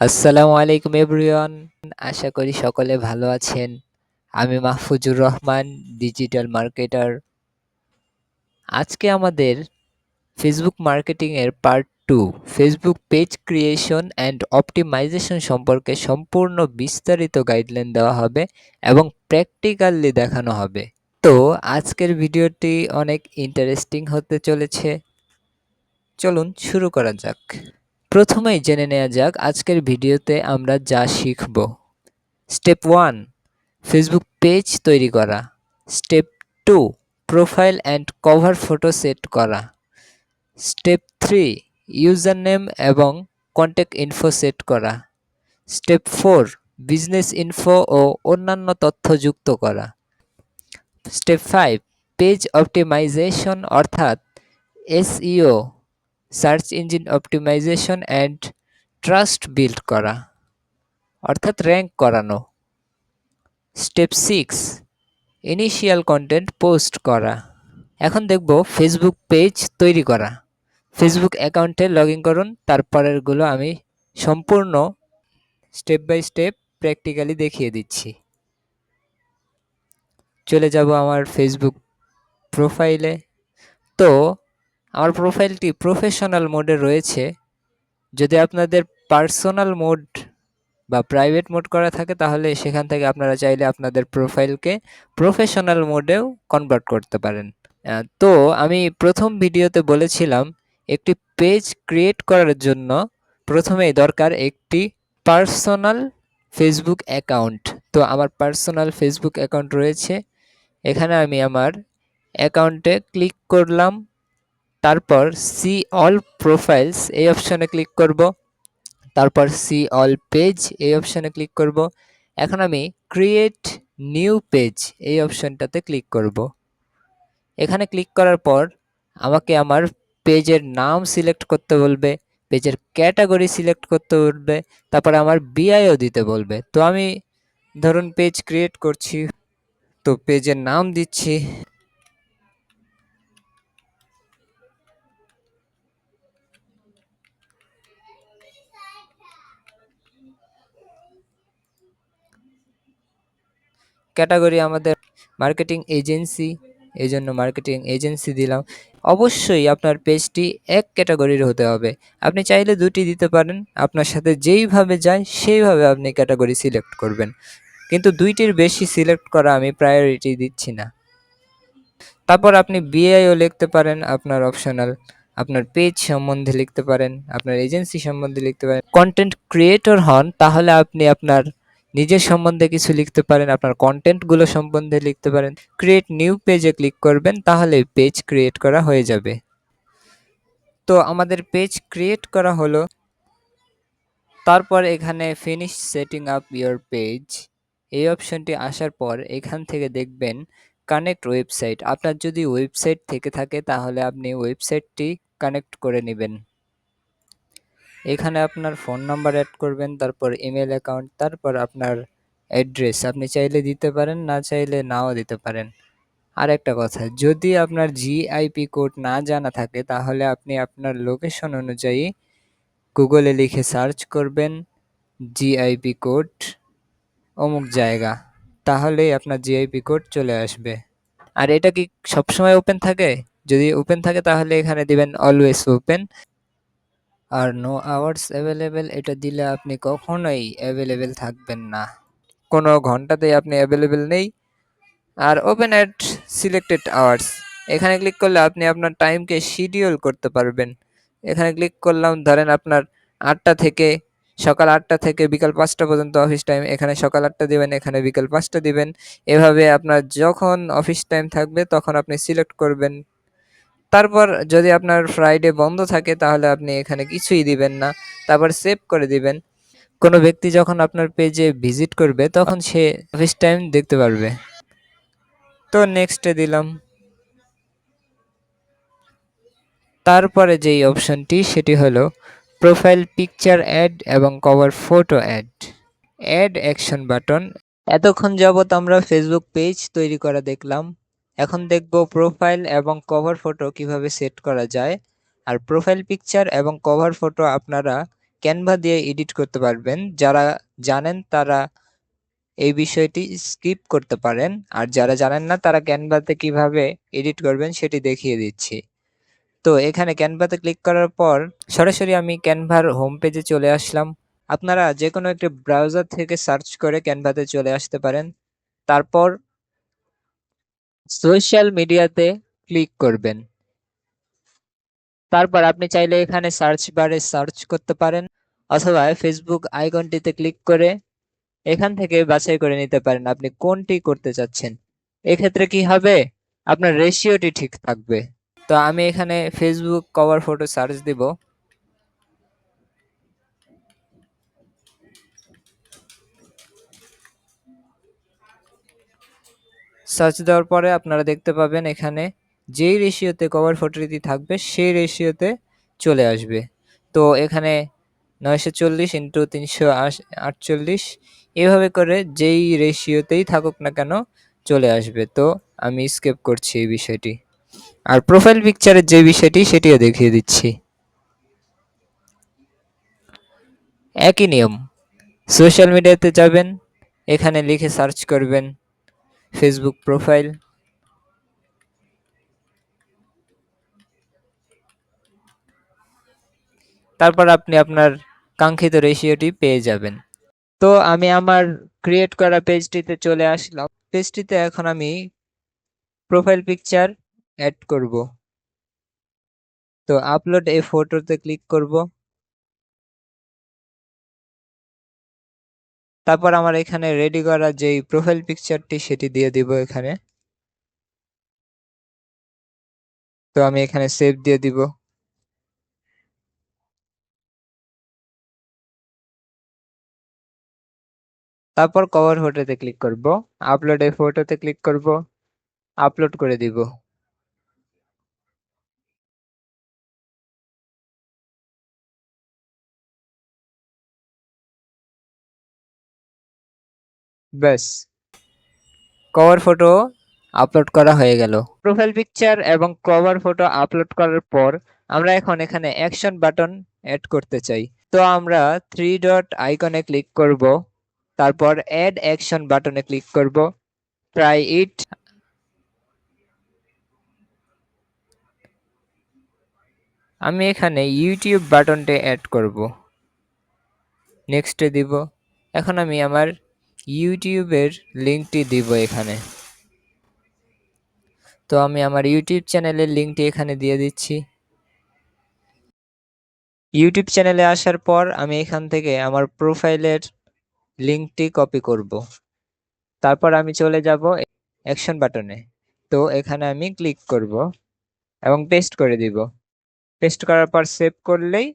আসসালামু আলাইকুম এভরিওয়ান। আশা করি সকলে ভালো আছেন। আমি মাহফুজুর রহমান ডিজিটাল মার্কেটার আজকে আমাদের ফেসবুক মার্কেটিং এর part two Facebook page creation and optimization সম্পর্কে সম্পূর্ণ বিস্তারিত গাইডলাইন দেওয়া হবে এবং প্র্যাকটিক্যালি দেখানো হবে। তো আজকের ভিডিওটি অনেক ইন্টারেস্টিং হতে চলেছে। চলুন শুরু করা যাক। প্রথমেই জেনে নেওয়া যাক আজকের ভিডিওতে আমরা যা শিখব। স্টেপ ওয়ান, ফেসবুক পেজ তৈরি করা। Step two, profile and cover photo set করা। স্টেপ থ্রি ইউজার নেম এবং কন্ট্যাক্ট ইনফো সেট করা। স্টেপ ফোর, বিজনেস ইনফো ও অন্যান্য তথ্য যুক্ত করা। স্টেপ ফাইভ, পেজ অপটিমাইজেশন অর্থাৎ SEO search engine optimization and trust build করা, অর্থাৎ র্যাঙ্ক করানো। Step six, initial content post করা। এখন দেখব ফেসবুক পেজ তৈরি করা। ফেসবুক অ্যাকাউন্টে লগ ইন করুন, তারপরেরগুলো আমি সম্পূর্ণ স্টেপ বাই স্টেপ প্র্যাকটিক্যালি দেখিয়ে দিচ্ছি। চলে যাব আমার ফেসবুক প্রোফাইলে। তো আমার প্রোফাইলটি প্রফেশনাল মোডে রয়েছে। যদি আপনাদের পার্সোনাল মোড বা প্রাইভেট মোড করা থাকে, তাহলে সেখান থেকে আপনারা চাইলে আপনাদের প্রোফাইলকে প্রফেশনাল মোডেও কনভার্ট করতে পারেন। তো আমি প্রথম ভিডিওতে বলেছিলাম, একটি পেজ ক্রিয়েট করার জন্য প্রথমেই দরকার একটি পার্সোনাল ফেসবুক অ্যাকাউন্ট তো আমার পার্সোনাল ফেসবুক অ্যাকাউন্ট রয়েছে। এখানে আমি আমার অ্যাকাউন্টে ক্লিক করলাম। তারপর সি অল প্রোফাইলস এই অপশানে ক্লিক করব। তারপর সি অল পেজ এই অপশানে ক্লিক করব। এখন আমি ক্রিয়েট নিউ পেজ এই অপশানটাতে ক্লিক করব। এখানে ক্লিক করার পর আমাকে আমার পেজের নাম সিলেক্ট করতে বলবে পেজের ক্যাটাগরি সিলেক্ট করতে বলবে, তারপরে আমার বিআইও দিতে বলবে। তো আমি ধরুন পেজ ক্রিয়েট করছি, তো পেজের নাম দিচ্ছি। ক্যাটাগরি আমাদের মার্কেটিং এজেন্সি এই জন্য মার্কেটিং এজেন্সি দিলাম। অবশ্যই আপনার পেজটি এক ক্যাটাগরির হতে হবে। আপনি চাইলে দুটি দিতে পারেন। আপনার সাথে যেইভাবে যায়, সেইভাবে আপনি ক্যাটাগরি সিলেক্ট করবেন। কিন্তু দুইটির বেশি সিলেক্ট করা আমি প্রায়োরিটি দিচ্ছি না। তারপর আপনি বিআইও লিখতে পারেন, আপনার অপশনাল আপনার পেজ সম্বন্ধে লিখতে পারেন, আপনার এজেন্সি সম্বন্ধে লিখতে পারেন। কন্টেন্ট ক্রিয়েটর হন, তাহলে আপনি আপনার নিজের সম্বন্ধে কিছু লিখতে পারেন, আপনার কন্টেন্টগুলো সম্বন্ধে লিখতে পারেন। ক্রিয়েট নিউ পেজে ক্লিক করবেন, তাহলে পেজ ক্রিয়েট করা হয়ে যাবে। তো আমাদের পেজ ক্রিয়েট করা হলো। তারপর এখানে finish setting up your page এই অপশনটি আসার পর এখান থেকে দেখবেন কানেক্ট ওয়েবসাইট আপনার যদি ওয়েবসাইট থেকে থাকে, তাহলে আপনি ওয়েবসাইটটি কানেক্ট করে নেবেন। এখানে আপনার ফোন নাম্বার অ্যাড করবেন, তারপর ইমেল অ্যাকাউন্ট তারপর আপনার অ্যাড্রেস আপনি চাইলে দিতে পারেন, না চাইলে নাও দিতে পারেন। আর একটা কথা, যদি আপনার জিআইপি কোড না জানা থাকে, তাহলে আপনি আপনার লোকেশন অনুযায়ী গুগলে লিখে সার্চ করবেন জিআইপি কোড অমুক জায়গা। তাহলেই আপনার জিআইপি কোড চলে আসবে। আর এটা কি সবসময় ওপেন থাকে? যদি ওপেন থাকে, তাহলে এখানে দিবেন অলওয়েজ ওপেন আর নো আওয়ার্স অ্যাভেলেবেল এটা দিলে আপনি কখনোই অ্যাভেলেবেল থাকবেন না। কোনো ঘন্টাতেই আপনি অ্যাভেলেবেল নেই। আর ওপেন অ্যাট সিলেক্টেড আওয়ার্স এখানে ক্লিক করলে আপনি আপনার টাইমকে শিডিউল করতে পারবেন। এখানে ক্লিক করলাম, ধরেন আপনার আটটা থেকে সকাল আটটা থেকে বিকাল পাঁচটা পর্যন্ত অফিস টাইম এখানে সকাল আটটা দিবেন, এখানে বিকাল পাঁচটা দিবেন। এভাবে আপনার যখন অফিস টাইম থাকবে, তখন আপনি সিলেক্ট করবেন। তারপর যদি আপনার ফ্রাইডে বন্ধ থাকে, তাহলে আপনি এখানে কিছুই দিবেন না। তারপর সেভ করে দিবেন। কোনো ব্যক্তি যখন আপনার পেজে ভিজিট করবে, তখন সে অফিস টাইম দেখতে পারবে। তো নেক্সটে দিলাম। তারপরে যেই অপশনটি সেটি হলো প্রোফাইল পিকচার অ্যাড এবং cover photo add add action button এতক্ষণ যাবৎ আমরা ফেসবুক পেজ তৈরি করা দেখলাম। এখন দেখব প্রোফাইল এবং কভার ফটো কীভাবে সেট করা যায়। আর প্রোফাইল পিকচার এবং কভার ফটো আপনারা ক্যানভা দিয়ে এডিট করতে পারবেন। যারা জানেন তারা এই বিষয়টি স্কিপ করতে পারেন। আর যারা জানেন না তারা ক্যানভাতে কীভাবে এডিট করবেন সেটি দেখিয়ে দিচ্ছি। তো এখানে ক্যানভাতে ক্লিক করার পর সরাসরি আমি ক্যানভার হোম পেজে চলে আসলাম। আপনারা যে কোনো একটি ব্রাউজার থেকে সার্চ করে ক্যানভাতে চলে আসতে পারেন। তারপর সোশ্যাল মিডিয়াতে ক্লিক করবেন। তারপর আপনি চাইলে এখানে সার্চ বারে সার্চ করতে পারেন, অথবা ফেসবুক আইকনটিতে ক্লিক করে এখান থেকে বাছাই করে নিতে পারেন আপনি কোনটি করতে চাচ্ছেন। এক্ষেত্রে কি হবে? আপনার রেশিওটি ঠিক থাকবে। তো আমি এখানে ফেসবুক কভার ফটো সার্চ দিব। সার্চ দেওয়ার পরে আপনারা দেখতে পাবেন এখানে যেই রেশিওতে কভার ফটোটি থাকবে, সেই রেশিওতে চলে আসবে। তো এখানে নয়শো চল্লিশ ইন্টু তিনশো আটচল্লিশ, এভাবে করে যেই রেশিওতেই থাকুক না কেন চলে আসবে। তো আমি স্কেপ করছি এই বিষয়টি। আর প্রোফাইল পিকচারের যে বিষয়টি, সেটিও দেখিয়ে দিচ্ছি। একই নিয়ম। সোশ্যাল মিডিয়াতে যাবেন, এখানে লিখে সার্চ করবেন। ফেসবুক প্রোফাইল তারপর আপনি আপনার কাঙ্ক্ষিত রেশিওটি পেয়ে যাবেন। তো আমি আমার ক্রিয়েট করা পেজটিতে চলে আসলাম। পেজটিতে এখন আমি প্রোফাইল পিকচার অ্যাড করব। তো আপলোড এ ফটোতে ক্লিক করব। তারপর আমার এখানে রেডি করা যেই প্রোফাইল পিকচারটি সেটি দিয়ে দিব এখানে। তো আমি এখানে সেভ দিয়ে দিব। তারপর কভার ফটোতে ক্লিক করব। আপলোড ফটোতে ক্লিক করব। আপলোড করে দিব। ব্যাস। কভার ফটো আপলোড করা হয়ে গেল। প্রোফাইল পিকচার এবং কভার ফটো আপলোড করার পর আমরা এখন এখানে অ্যাকশন বাটন অ্যাড করতে চাই। তো আমরা থ্রি ডট আইকনে ক্লিক করব, তারপর অ্যাড অ্যাকশন বাটনে ক্লিক করব ট্রাই ইট আমি এখানে ইউটিউব বাটনটি অ্যাড করব। নেক্সটে দিব। এখন আমি আমার ইউটিউবের লিঙ্কটি দিব এখানে। তো আমি আমার ইউটিউব চ্যানেলের লিঙ্কটি এখানে দিয়ে দিচ্ছি। ইউটিউব চ্যানেলে আসার পর আমি এখান থেকে আমার প্রোফাইলের লিঙ্কটি কপি করব। তারপর আমি চলে যাব অ্যাকশন বাটনে। তো এখানে আমি ক্লিক করব এবং পেস্ট করে দিব। পেস্ট করার পর সেভ করলেই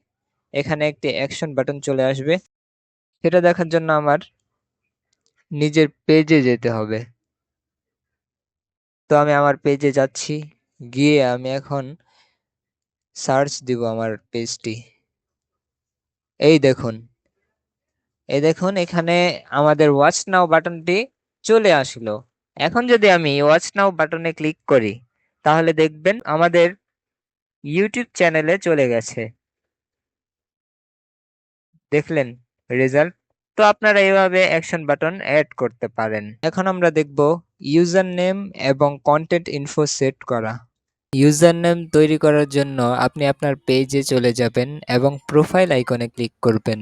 এখানে একটি অ্যাকশন বাটন চলে আসবে। সেটা দেখার জন্য আমার নিজের পেজে যেতে হবে। তো আমি আমার পেজে যাচ্ছি। গিয়ে আমি এখন সার্চ দিব আমার পেজটি এই দেখুন। এই দেখুন, এখানে আমাদের ওয়াচ নাও বাটনটি চলে আসলো। এখন যদি আমি ওয়াচ নাও বাটনে ক্লিক করি, তাহলে দেখবেন আমাদের ইউটিউব চ্যানেলে চলে গেছে। দেখলেন? রেজাল্ট তো আপনারা এভাবে অ্যাকশন বাটন অ্যাড করতে পারেন। এখন আমরা দেখব ইউজার নেম এবং কন্টেন্ট ইনফো সেট করা। ইউজার নেম তৈরি করার জন্য আপনি আপনার পেজে চলে যাবেন এবং প্রোফাইল আইকনে ক্লিক করবেন।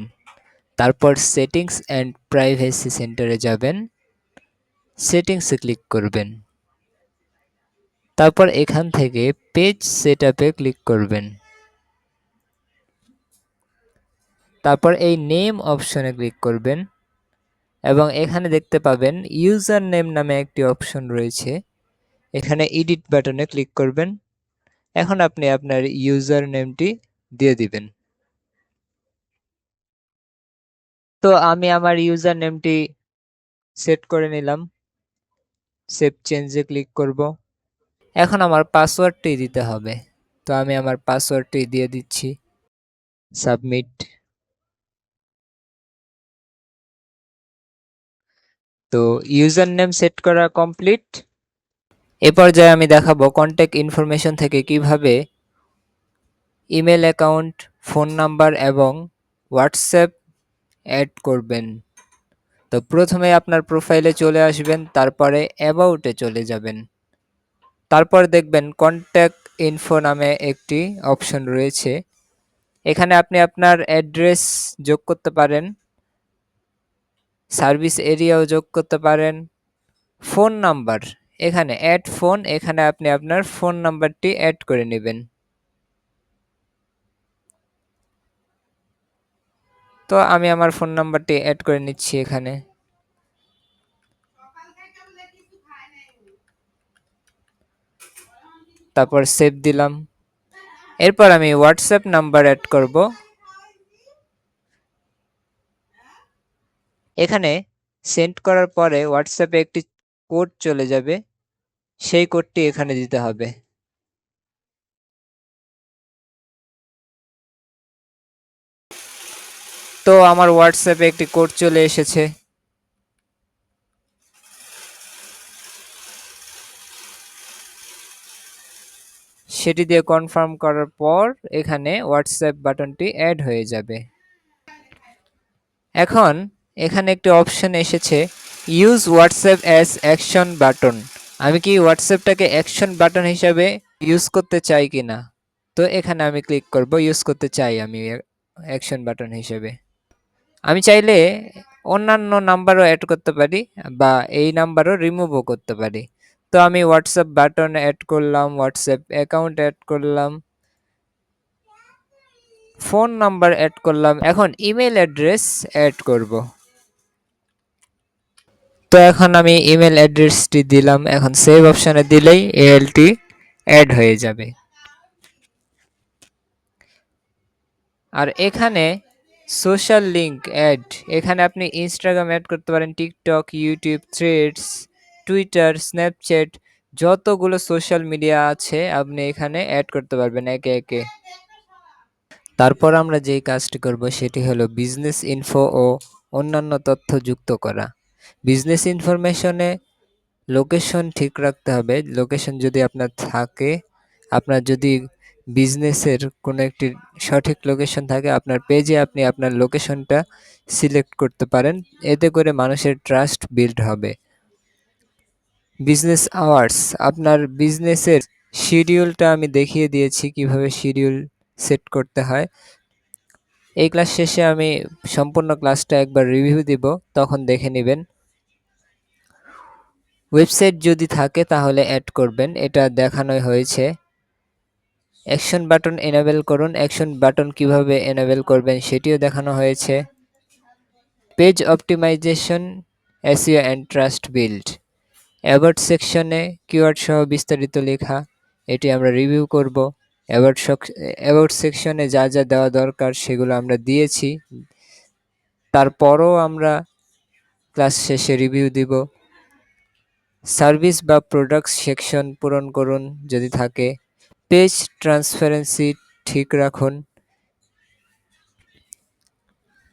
তারপর সেটিংস অ্যান্ড প্রাইভেসি সেন্টারে যাবেন। সেটিংসে ক্লিক করবেন। তারপর এখান থেকে পেজ সেট ক্লিক করবেন। তারপর এই নেম অপশনে ক্লিক করবেন এবং এখানে দেখতে পাবেন ইউজার নেম নামে একটি অপশন রয়েছে। এখানে এডিট বাটনে ক্লিক করবেন। এখন আপনি আপনার ইউজার নেমটি দিয়ে দিবেন। তো আমি আমার ইউজার নেমটি সেট করে নিলাম। সেভ চেঞ্জে ক্লিক করব। এখন আমার পাসওয়ার্ডটি দিতে হবে। তো আমি আমার পাসওয়ার্ডটি দিয়ে দিচ্ছি। সাবমিট তো ইউজার নেম সেট করা কমপ্লিট এ পর্যায়ে আমি দেখাবো কন্ট্যাক্ট ইনফরমেশন থেকে কীভাবে ইমেল অ্যাকাউন্ট ফোন নাম্বার এবং হোয়াটসঅ্যাপ অ্যাড করবেন। তো প্রথমে আপনার প্রোফাইলে চলে আসবেন, তারপরে অ্যাবাউটে চলে যাবেন। তারপর দেখবেন কন্ট্যাক্ট ইনফো নামে একটি অপশন রয়েছে। এখানে আপনি আপনার অ্যাড্রেস যোগ করতে পারেন। সার্ভিস এরিয়াও যোগ করতে পারেন। ফোন নাম্বার, এখানে অ্যাড ফোন এখানে আপনি আপনার ফোন নাম্বারটি অ্যাড করে নেবেন। তো আমি আমার ফোন নাম্বারটি অ্যাড করে নিচ্ছি এখানে। তারপর সেভ দিলাম। এরপর আমি হোয়াটসঅ্যাপ নাম্বার অ্যাড করব। এখানে সেন্ড করার পরে হোয়াটসঅ্যাপে একটি কোড চলে যাবে। সেই কোডটি এখানে দিতে হবে। তো আমার হোয়াটসঅ্যাপে একটি কোড চলে এসেছে। সেটি দিয়ে কনফার্ম করার পর এখানে হোয়াটসঅ্যাপ বাটনটি অ্যাড হয়ে যাবে। এখন এখানে একটি অপশন এসেছে use WhatsApp as action button আমি কি হোয়াটসঅ্যাপটাকে অ্যাকশন বাটন হিসাবে ইউজ করতে চাই কি না? তো এখানে আমি ক্লিক করব ইউজ করতে চাই আমি অ্যাকশন বাটন হিসেবে। আমি চাইলে অন্যান্য নাম্বারও অ্যাড করতে পারি বা এই নাম্বারও রিমুভও করতে পারি। তো আমি হোয়াটসঅ্যাপ বাটন অ্যাড করলাম হোয়াটসঅ্যাপ অ্যাকাউন্ট অ্যাড করলাম ফোন নাম্বার অ্যাড করলাম। এখন ইমেল অ্যাড্রেস অ্যাড করব। তো এখন আমি ইমেল অ্যাড্রেসটি দিলাম। এখন সেভ অপশানে দিলেই এএলটি অ্যাড হয়ে যাবে। আর এখানে সোশ্যাল লিঙ্ক অ্যাড এখানে আপনি ইনস্টাগ্রাম অ্যাড করতে পারেন TikTok YouTube Threads Twitter Snapchat যতগুলো সোশ্যাল মিডিয়া আছে আপনি এখানে অ্যাড করতে পারবেন একে একে। তারপর আমরা যেই কাজটি করব সেটি হলো বিজনেস ইনফো ও অন্যান্য তথ্য যুক্ত করা। বিজনেস ইনফরমেশনে লোকেশন ঠিক রাখতে হবে। লোকেশন যদি আপনার থাকে, আপনার যদি বিজনেসের কোনো একটি সঠিক লোকেশন থাকে, আপনার পেজে আপনি আপনার লোকেশনটা সিলেক্ট করতে পারেন। এতে করে মানুষের ট্রাস্ট বিল্ড হবে। বিজনেস আওয়ার্স আপনার বিজনেসের শিডিউলটা আমি দেখিয়ে দিয়েছি কীভাবে শিডিউল সেট করতে হয়। এই ক্লাস শেষে আমি সম্পূর্ণ ক্লাসটা একবার রিভিউ দিব, তখন দেখে নেবেন। ওয়েবসাইট যদি থাকে তাহলে অ্যাড করবেন। এটা দেখানো হয়েছে। অ্যাকশন বাটন এনাবেল করুন। অ্যাকশন বাটন কীভাবে এনাবেল করবেন সেটিও দেখানো হয়েছে। Page optimization SEO and trust build. About সেকশনে কিওয়ার্ড সহ বিস্তারিত লেখা। এটি আমরা রিভিউ করব। অ্যাবার্ট অ্যাবাউট সেকশনে যা যা দেওয়া দরকার সেগুলো আমরা দিয়েছি। তারপরও আমরা ক্লাস শেষে রিভিউ দিব। সার্ভিস বা প্রোডাক্ট সেকশন পূরণ করুন যদি থাকে। পেজ ট্রান্সপারেন্সি ঠিক রাখুন।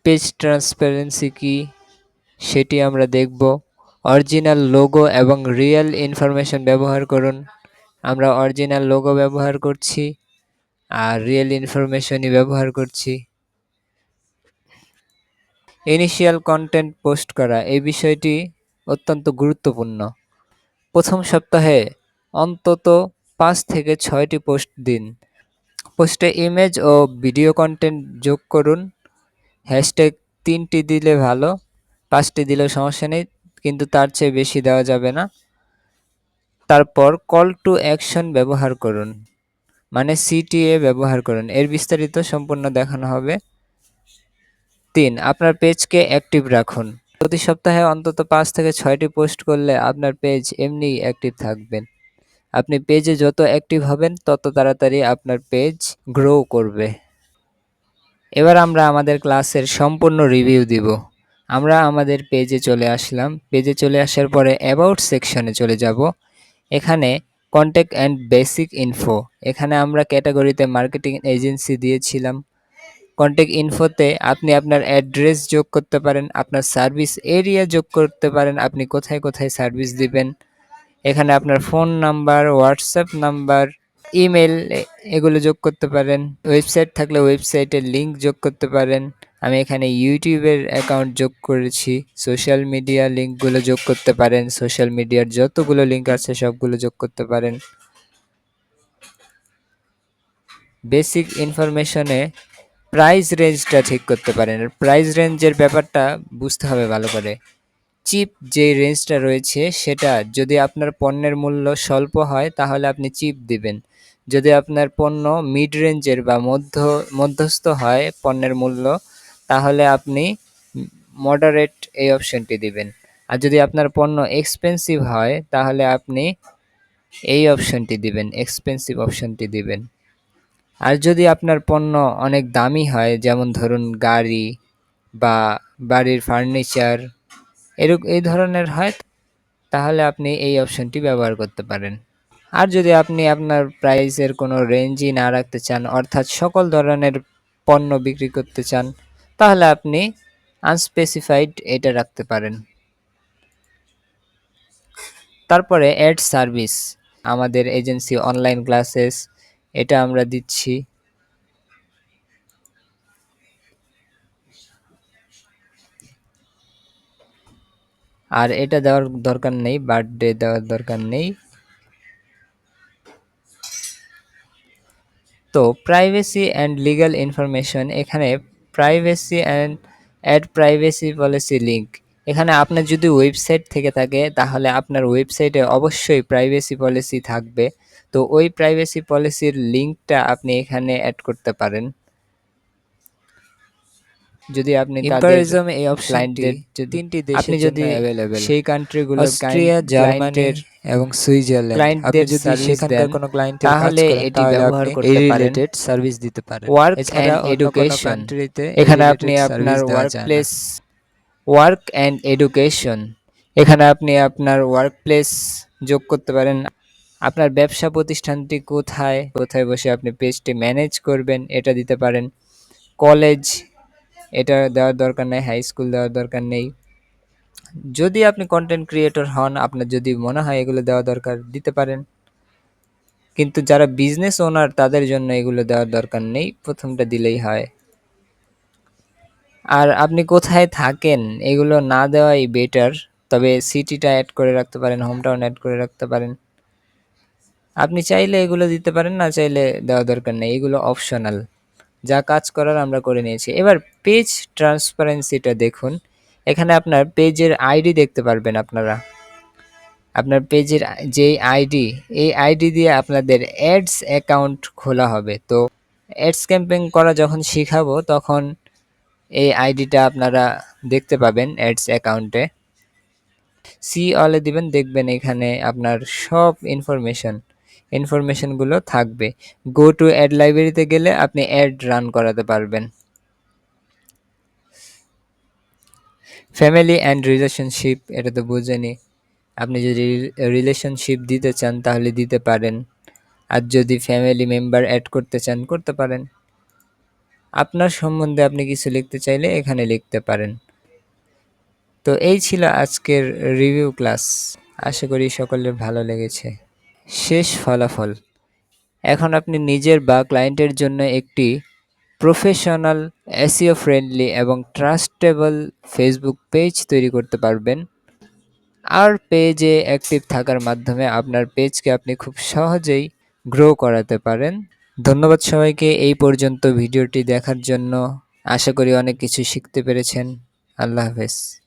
পেজ ট্রান্সপারেন্সি কি? সেটি আমরা দেখব। অরিজিনাল লোগো এবং রিয়েল ইনফরমেশন ব্যবহার করুন। আমরা অরিজিনাল লোগো ব্যবহার করছি আর রিয়েল ইনফরমেশনই ব্যবহার করছি। ইনিশিয়াল কন্টেন্ট পোস্ট করা, এই বিষয়টি অত্যন্ত গুরুত্বপূর্ণ। প্রথম সপ্তাহে অন্তত পাঁচ থেকে ছয়টি পোস্ট দিন। পোস্টে ইমেজ ও ভিডিও কন্টেন্ট যোগ করুন। হ্যাশট্যাগ তিনটি দিলে ভালো, পাঁচটি দিলেও সমস্যা নেই, কিন্তু তার চেয়ে বেশি দেওয়া যাবে না। তারপর কল টু অ্যাকশন ব্যবহার করুন। মানে সিটিএ ব্যবহার করুন। এর বিস্তারিত সম্পূর্ণ দেখানো হবে। তিন, আপনার পেজকে অ্যাক্টিভ রাখুন। প্রতি সপ্তাহে অন্তত পাঁচ থেকে ছয়টি পোস্ট করলে আপনার পেজ এমনি অ্যাক্টিভ থাকবেন আপনি পেজে যত অ্যাক্টিভ হবেন, তত তাড়াতাড়ি আপনার পেজ গ্রো করবে। এবার আমরা আমাদের ক্লাসের সম্পূর্ণ রিভিউ দিব। আমরা আমাদের পেজে চলে আসলাম। পেজে চলে আসার পরে অ্যাবাউট সেকশনে চলে যাব। এখানে কন্ট্যাক্ট অ্যান্ড বেসিক ইনফো। এখানে আমরা ক্যাটাগরিতে মার্কেটিং এজেন্সি দিয়েছিলাম। কন্ট্যাক্ট ইনফোতে আপনি আপনার অ্যাড্রেস যোগ করতে পারেন, আপনার সার্ভিস এরিয়া যোগ করতে পারেন, আপনি কোথায় কোথায় সার্ভিস দিবেন। এখানে আপনার phone number WhatsApp number email এগুলো যোগ করতে পারেন। ওয়েবসাইট থাকলে ওয়েবসাইটের লিঙ্ক যোগ করতে পারেন। আমি এখানে ইউটিউবের অ্যাকাউন্ট যোগ করেছি। সোশ্যাল মিডিয়া লিঙ্কগুলো যোগ করতে পারেন। সোশ্যাল মিডিয়ার যতগুলো লিঙ্ক আছে সবগুলো যোগ করতে পারেন। বেসিক ইনফরমেশনে প্রাইস রেঞ্জটা ঠিক করতে পারেন। প্রাইস রেঞ্জের ব্যাপারটা বুঝতে হবে ভালো করে। চিপ যে রেঞ্জটা রয়েছে, সেটা যদি আপনার পণ্যের মূল্য স্বল্প হয়, তাহলে আপনি চিপ দিবেন। যদি আপনার পণ্য মিড রেঞ্জের বা মধ্য, মধ্যস্থ হয় পণ্যের মূল্য, তাহলে আপনি মডারেট এই অপশনটি দিবেন। আর যদি আপনার পণ্য এক্সপেন্সিভ হয়, তাহলে আপনি এই অপশনটি দিবেন এক্সপেন্সিভ অপশনটি দিবেন। আর যদি আপনার পণ্য অনেক দামি হয়, যেমন ধরুন গাড়ি বা বাড়ির ফার্নিচার এরকম এই ধরনের হয়, তাহলে আপনি এই অপশনটি ব্যবহার করতে পারেন। আর যদি আপনি আপনার প্রাইসের কোনো রেঞ্জই না রাখতে চান, অর্থাৎ সকল ধরনের পণ্য বিক্রি করতে চান, তাহলে আপনি আনস্পেসিফাইড এটা রাখতে পারেন। তারপরে অ্যাড সার্ভিস আমাদের এজেন্সি অনলাইন ক্লাসেস এটা আমরা দিচ্ছি। আর এটা দেওয়ার দরকার নেই বার্থডে দেওয়ার দরকার নেই। তো প্রাইভেসি অ্যান্ড লিগাল ইনফরমেশন এখানে privacy and add privacy policy link এখানে আপনার যদি ওয়েবসাইট থেকে থাকে, তাহলে আপনার ওয়েবসাইটে অবশ্যই প্রাইভেসি পলিসি থাকবে। তো ওই প্রাইভেসি পলিসির লিঙ্কটা আপনি এখানে অ্যাড করতে পারেন। যদি আপনি ইম্পারিজম এই অপশনটি তিনটি আপনি যদি সেই কান্ট্রিগুলো অস্ট্রিয়া এবং সুইজারল্যান্ড আপনি যদি সেখানকার কোনো ক্লায়েন্ট তাহলে এটি ব্যবহার করতে পারেন। সার্ভিস দিতে পারেন। ওয়ার্ক কোনো এডুকেশন এখানে আপনি আপনার work place work and education এখানে আপনি আপনার ওয়ার্ক প্লেস যোগ করতে পারেন। আপনার ব্যবসা প্রতিষ্ঠানটি কোথায়? কোথায় বসে আপনি পেজটি ম্যানেজ করবেন? এটা দিতে পারেন। কলেজ, এটা দেওয়ার দরকার নেই। হাই স্কুল দেওয়ার দরকার নেই। যদি আপনি কন্টেন্ট ক্রিয়েটর হন, আপনার যদি মনে হয় এগুলো দেওয়া দরকার, দিতে পারেন। কিন্তু যারা বিজনেস ওনার তাদের জন্য এগুলো দেওয়ার দরকার নেই। প্রথমটা দিলেই হয়। আর আপনি কোথায় থাকেন, এগুলো না দেওয়াই বেটার তবে সিটিটা অ্যাড করে রাখতে পারেন হোম টাউন অ্যাড করে রাখতে পারেন। আপনি চাইলে এগুলো দিতে পারেন, না চাইলে দেওয়া দরকার নেই। এগুলো অপশনাল যা কাজ করার আমরা করে নিয়েছি। এবার পেজ ট্রান্সপারেন্সিটা দেখুন। এখানে আপনার পেজের আইডি দেখতে পারবেন আপনারা। আপনার পেজের যে আইডি এই আইডি দিয়ে আপনাদের অ্যাডস অ্যাকাউন্ট খোলা হবে। তো অ্যাডস ক্যাম্পেইন করা যখন শিখাবো, তখন এই আইডিটা আপনারা দেখতে পাবেন অ্যাডস অ্যাকাউন্টে সি অলে দিবেন, দেখবেন এখানে আপনার সব ইনফরমেশন ইনফরমেশনগুলো থাকবে। গো টু অ্যাড লাইব্রেরিতে গেলে আপনি অ্যাড রান করাতে পারবেন। ফ্যামিলি অ্যান্ড রিলেশনশিপ এটা তো বুঝেনি। আপনি যদি রিলেশনশিপ দিতে চান তাহলে দিতে পারেন। আর যদি ফ্যামিলি মেম্বার অ্যাড করতে চান, করতে পারেন। আপনার সম্বন্ধে আপনি কিছু লিখতে চাইলে এখানে লিখতে পারেন। তো এই ছিল আজকের রিভিউ ক্লাস আশা করি সকলের ভালো লেগেছে। শেষ ফলাফল। এখন আপনি নিজের বা ক্লায়েন্টের জন্য একটি প্রফেশনাল এসিও ফ্রেন্ডলি এবং ট্রাস্টেবল ফেসবুক পেজ তৈরি করতে পারবেন। আর পেজে অ্যাক্টিভ থাকার মাধ্যমে আপনার পেজকে আপনি খুব সহজেই গ্রো করাতে পারেন। ধন্যবাদ সবাইকে, এই পর্যন্ত ভিডিওটি দেখার জন্য। আশা করি অনেক কিছু শিখতে পেরেছেন। আল্লাহ হাফেজ।